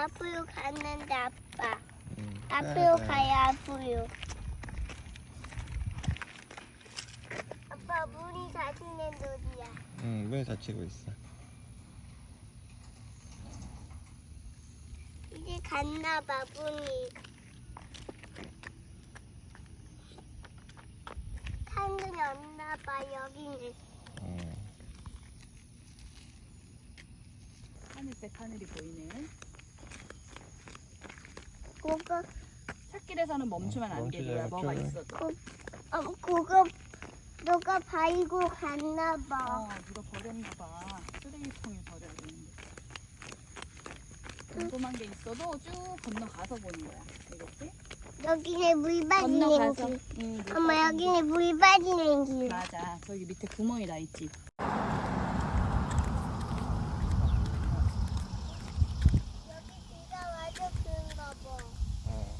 앞으로 갔는데 아빠. 응. 앞으로 가요 앞으로. 아빠 물이 다치는 놀이야. 응, 문이 닫히고 있어. 이제 갔나 봐 문이. 하늘이 없나 봐 여기는. 어. 하늘색 하늘이 보이는. 그거 찻길에서는 멈추면 안 뭐야 뭐가. 있어도. 어 그거 너가 바이고 갔나 봐. 어 누가 버렸나 봐. 쓰레기통에 버려야 되는데. 궁금한 게 있어도 쭉 건너가서 보는 거야. 알겠지? 여기는 물 빠지는 건너가서. 길. 응, 물 엄마 빠지는 여기는 물 빠지는 길. 맞아. 저기 밑에 구멍이 나 있지. 여기 비가 와서 그런가 봐. 어.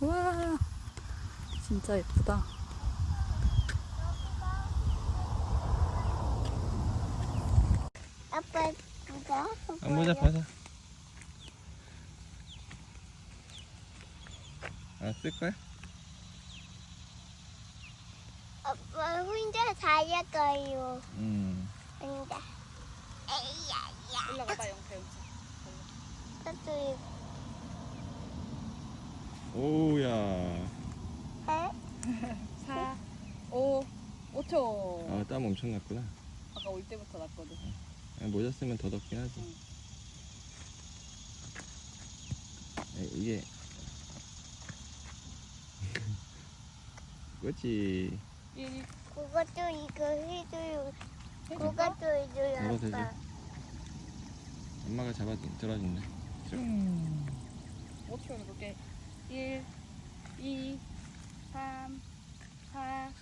우와. 진짜 예쁘다. 아빠 보자. 안 보자, 벗어. 안쓸 거야? 아빠 혼자 자야 거요. 응. 혼자. 에이야야. 올라가 봐 영태 영태. 저도 오우야. 해? 4, 5, 5초. 아, 땀 엄청 났구나. 아까 올 때부터 났거든. 아, 모자 쓰면 더 덥긴 하지. 응. 아, 이게. 그렇지. 1, 그것도 이거 해줘요. 해줄까? 그것도 해줘요 먹어도 아빠. 엄마가 잡아 들어준다. 5초 해볼게. 1, 2, 3, 4,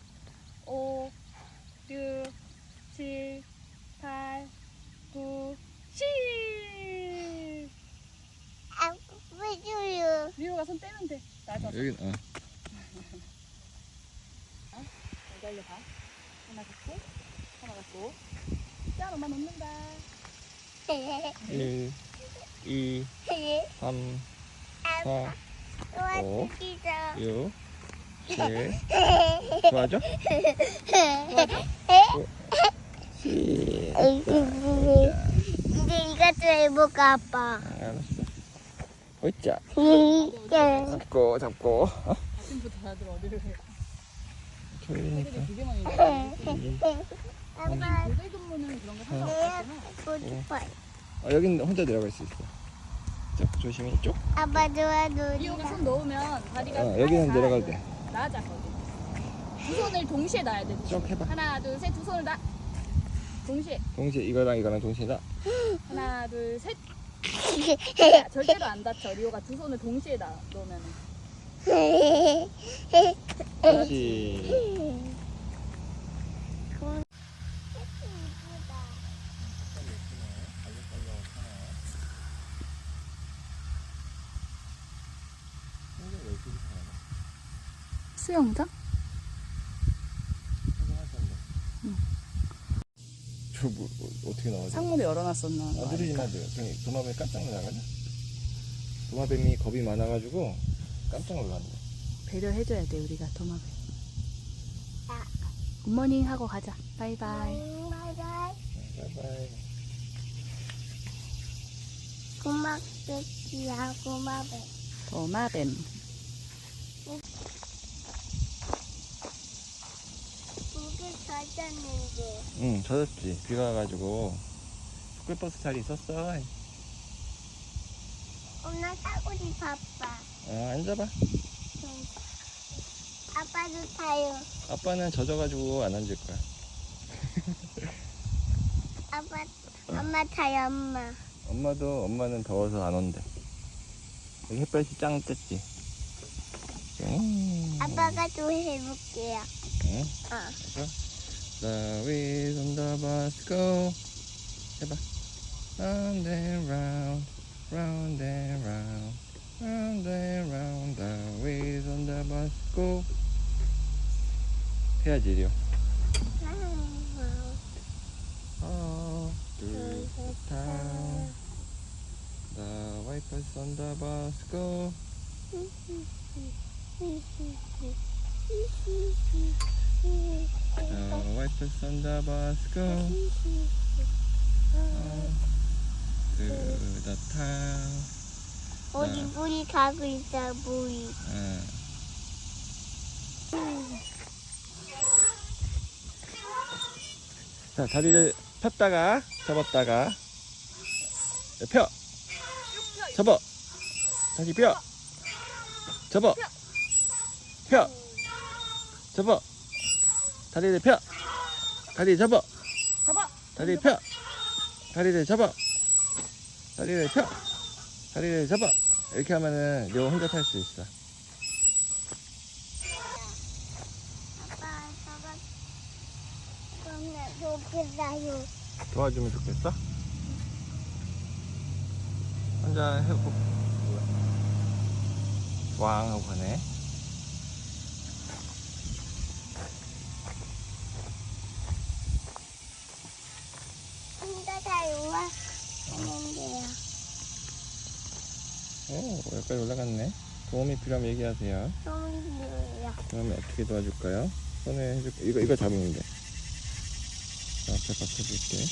5, 6, 7, 8, 9, 10! 아빠 해줘요. 위로 가서 떼면 돼. 낮아. 여기 어. 기다려봐. 하나 갖고, 하나 갖고. 짠, 엄마 넣는다. 1, 2, 3, 4, 도와주기자. 6, 7. 좋아져? 이제 이것도 해볼까 아빠. 알았어. 어이자. 이게 잡고 잡고. 아침부터 다들 어디를 해. 애들이 두 개만. 아빠 교대 근무는 그런 거 상관 없잖아. 보고 싶어. 어, 여긴 혼자 내려갈 수 있어. 자, 조심히 쭉. 아빠 좋아 여기 놀이다. 손 넣으면 다리가 어, 여기는 다 내려가도 돼. 낮아 거기. 두 손을 동시에 놔야 돼. 쭉 해봐. 하나, 둘, 셋, 두 손을 놔. 동시에. 동시에 이거랑 이거랑 동시에다. 하나, 둘, 셋. 야, 절대로 안 다쳐. 리오가 두 손을 동시에 놔, 놓으면. 그렇지. 수영장? 저 뭐, 뭐, 어떻게 나와지? 창문을 열어놨었나? 아, 누르지 마. 그냥 도마뱀 깜짝 놀라거든. 도마뱀이 겁이 많아가지고 깜짝 놀랐네. 배려해줘야 돼, 우리가 도마뱀. 아. 굿모닝 하고 가자. 바이바이. 바이바이. 바이바이. 고맙겠지야 고마워. 도마뱀. 이게 응, 젖었지. 비가 와가지고 스쿨버스 자리 있었어. 엄마 사고리 바빠. 어, 앉아봐. 아빠도 타요. 아빠는 젖어가지고 안 앉을 거야. 아빠, 엄마 타요, 엄마. 엄마도 엄마는 더워서 안 온대. 여기 햇볕이 짱 떴지. 음. 아빠가 또 해볼게요. 응? wheels on the bus go. 해봐. Round and round, round and round, round and round. The wheels on the bus go. 해야지 리오. All through the town. The wipers on the bus go. Wipers on the bus go. Through the town. 어디 물이 가고 있어 물이. 응. 자, 다리를 폈다가 접었다가 네, 펴. 접어. 다시 펴. 접어. 펴. 접어. 다리를 펴. 다리 접어. 잡아. 다리 펴. 다리를 접어. 다리를 펴. 다리를 접어. 이렇게 하면은 요 혼자 탈 수 있어. 여기다요. 도와주면 좋겠어? 혼자 해보. 왕 하고 가네. 혼자 다요 와. 하는데요. 오, 여기까지 올라갔네. 도움이 필요하면 얘기하세요. 힘들어요. 그러면 어떻게 도와줄까요? 손에 해줄게. 이거, 이거 잡으면 돼. 자, 앞에 받쳐줄게.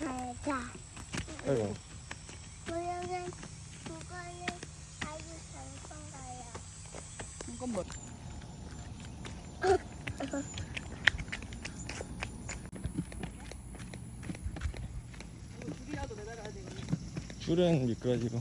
가자. 아이고. 그러면 그거는 아주 잘 건가요? 이건 뭐? 줄이라도 매달아야 되겠네. 줄은 미끄러지고.